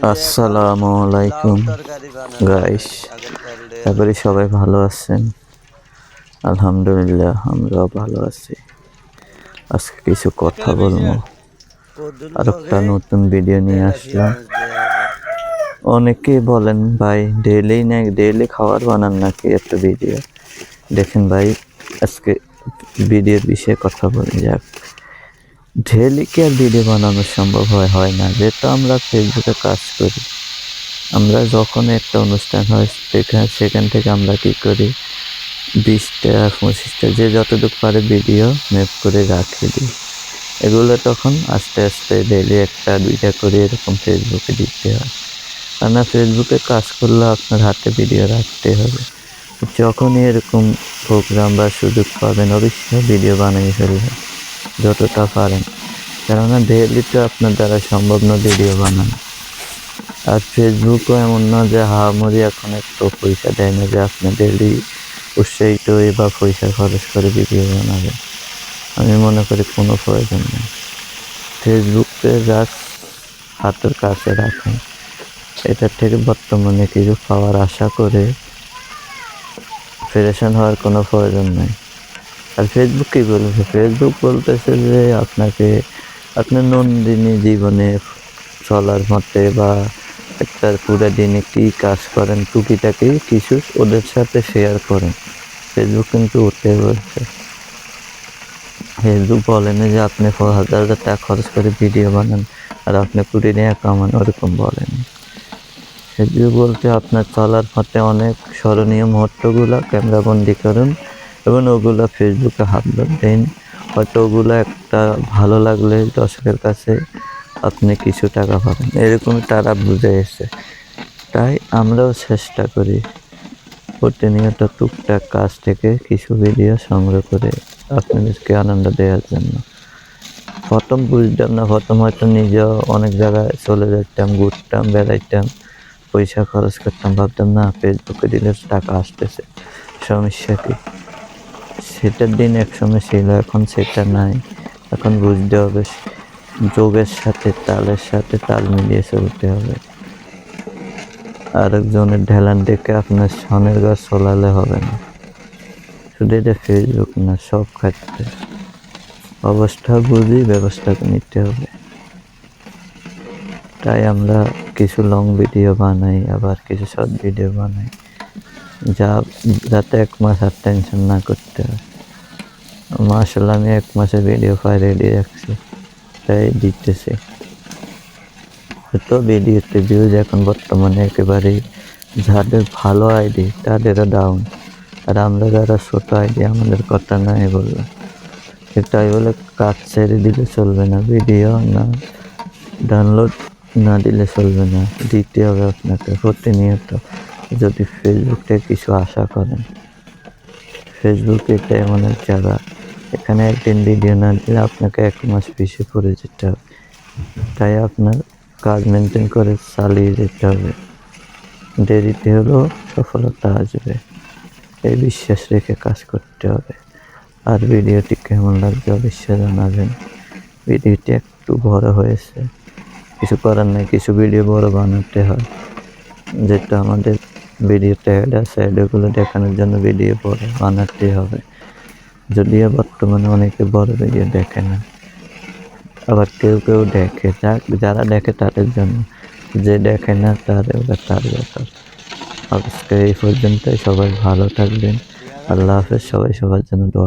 আসসালামু আলাইকুম গাইস করি সবাই ভালো আছেন? আলহামদুলিল্লাহ, আমরাও ভালো আছি। আজকে কিছু কথা বলব। আর একটা নতুন ভিডিও নিয়ে আসলাম। অনেকেই বলেন, ভাই ডেইলি না ডেইলি খাবার বানান নাকি একটা ভিডিও দেখেন ভাই, আজকে ভিডিওর বিষয়ে কথা বলি যাক। ডেইলি কি আর ভিডিও বানানো সম্ভব হয় হয় না। যেহেতু আমরা ফেসবুকে কাজ করি, আমরা যখন একটা অনুষ্ঠান হয়, সেখানে সেখান থেকে আমরা কি করি? বিশটা পঁচিশটা যে যতটুকু পারে ভিডিও মেপ করে রাখে দিই। এগুলো তখন আস্তে আস্তে ডেইলি একটা, দুইটা করে এরকম ফেসবুকে দিতে হয়। কেননা ফেসবুকে কাজ করলে আপনার হাতে ভিডিও রাখতে হবে। যখনই এরকম প্রোগ্রাম বা সুযোগ পাবেন, অবশ্যই ভিডিও বানিয়ে ফেলবেন। যতটা পারেন। কেননা ডেইলি তো আপনার দ্বারা সম্ভব না ভিডিও বানানো। আর ফেসবুকও এমন না যে হামরি এখন একটু পয়সা দেয় না যে, আপনি ডেইলি উৎসাহিত হয়ে বা পয়সা খরচ করে ভিডিও বানাবেন। আমি মনে করি কোনো প্রয়োজন নেই। ফেসবুককে জাস্ট হাতের কাছে রাখেন। এটার থেকে বর্তমানে কিছু পাওয়ার আশা করে ফেডারেশন হওয়ার কোনো প্রয়োজন নেই। আর ফেসবুক কী বলছে ফেসবুক বলতেছে যে আপনাকে, আপনার নন্দিনী জীবনে চলার মতে বা একটা পুরো দিনে কী কাজ করেন, টুকিটাকি কিছু ওদের সাথে শেয়ার করেন। ফেসবুক কিন্তু উঠতে বলছে ফেসবুক বলে না যে আপনি হাজার হাজার টাকা খরচ করে ভিডিও বানান আর আপনি কুড়ি টাকা কামান ওরকম বলেন ফেসবুক বলতে আপনার চলার পথে অনেক স্মরণীয় মুহূর্তগুলো ক্যামেরা বন্দি করুন এবং ওগুলো ফেসবুকে আপলোড দিন। হয়তো ওগুলো একটা ভালো লাগলে দর্শকের কাছে আপনি কিছু টাকা পাবেন। এরকমই তারা বুঝে এসে তাই আমরাও চেষ্টা করি প্রতিনিয়ত টুকটাক কাজ থেকে কিছু ভিডিও সংগ্রহ করে আপনাদেরকে আনন্দ দেওয়ার জন্য। প্রথম বুঝতাম না, প্রথম হয়তো নিজেও অনেক জায়গায় চলে যেতাম ঘুরতাম, বেড়াইতাম, পয়সা খরচ করতাম, ভাবতাম না ফেসবুকে দিলে টাকা আসতেছে। সমস্যা কি? সেটার দিন একসময় ছিল, এখন সেটা নাই। এখন বুঝতে হবে, যোগের সাথে তালের সাথে তাল মিলিয়ে চলতে হবে। আরেকজনের ঢেলান দেখে আপনার সনের গাছ চলালে হবে না। শুধু এটা ফেসবুক না, সব ক্ষেত্রে অবস্থা বুঝি, ব্যবস্থা নিতে হবে। তাই আমরা কিছু লং ভিডিও বানাই, আবার কিছু শর্ট ভিডিও বানাই। যা, যাতে এক মাস আর টেনশন না করতে হয়। মাসাল্লাহ আমি এক মাসের ভিডিও ফাই রেডি রাখছি। তাই দিতেছি। তো ভিডিওতে ভিউজ এখন বর্তমানে একেবারেই যাদের ভালো আইডি তাদেরও ডাউন আর আমরা যারা ছোট আইডি আমাদের কথা নাই বললাম তাই বলে কাজ ছেড়ে দিলে চলবে না ভিডিও না ডাউনলোড না দিলে চলবে না। দিতে হবে আপনাকে প্রতিনিয়ত। যদি ফেসবুকটা কিছু আশা করেন, ফেসবুক এটা এমন এক জায়গা। এখানে একদিন ভিডিও না দিলে আপনাকে এক মাস পিছিয়ে পড়ে যেতে হবে। তাই আপনার কাজ মেনটেন করে চালিয়ে যেতে হবে। দেরিতে হলেও সফলতা আসবে। এই বিশ্বাস রেখে কাজ করতে হবে। আর ভিডিওটি কেমন লাগছে অবশ্যই জানাবেন। ভিডিওটি একটু বড় হয়েছে। কিছু করার নেই, কিছু ভিডিও বড় বানাতে হয়। যেটা আমাদের ভিডিওতে অ্যাড আছে অ্যাডগুলো দেখানোর জন্য ভিডিও পরে বানাতে হবে। যদিও বর্তমানে অনেকে বড় ভিডিও দেখে না। আবার কেউ কেউ দেখে যারা দেখে তাদের জন্য। যে দেখে না, তার তার ব্যাপার। আজকে এই পর্যন্তই, সবাই ভালো থাকবেন। আল্লাহ হাফেজ, সবাই সবার জন্য দোয়া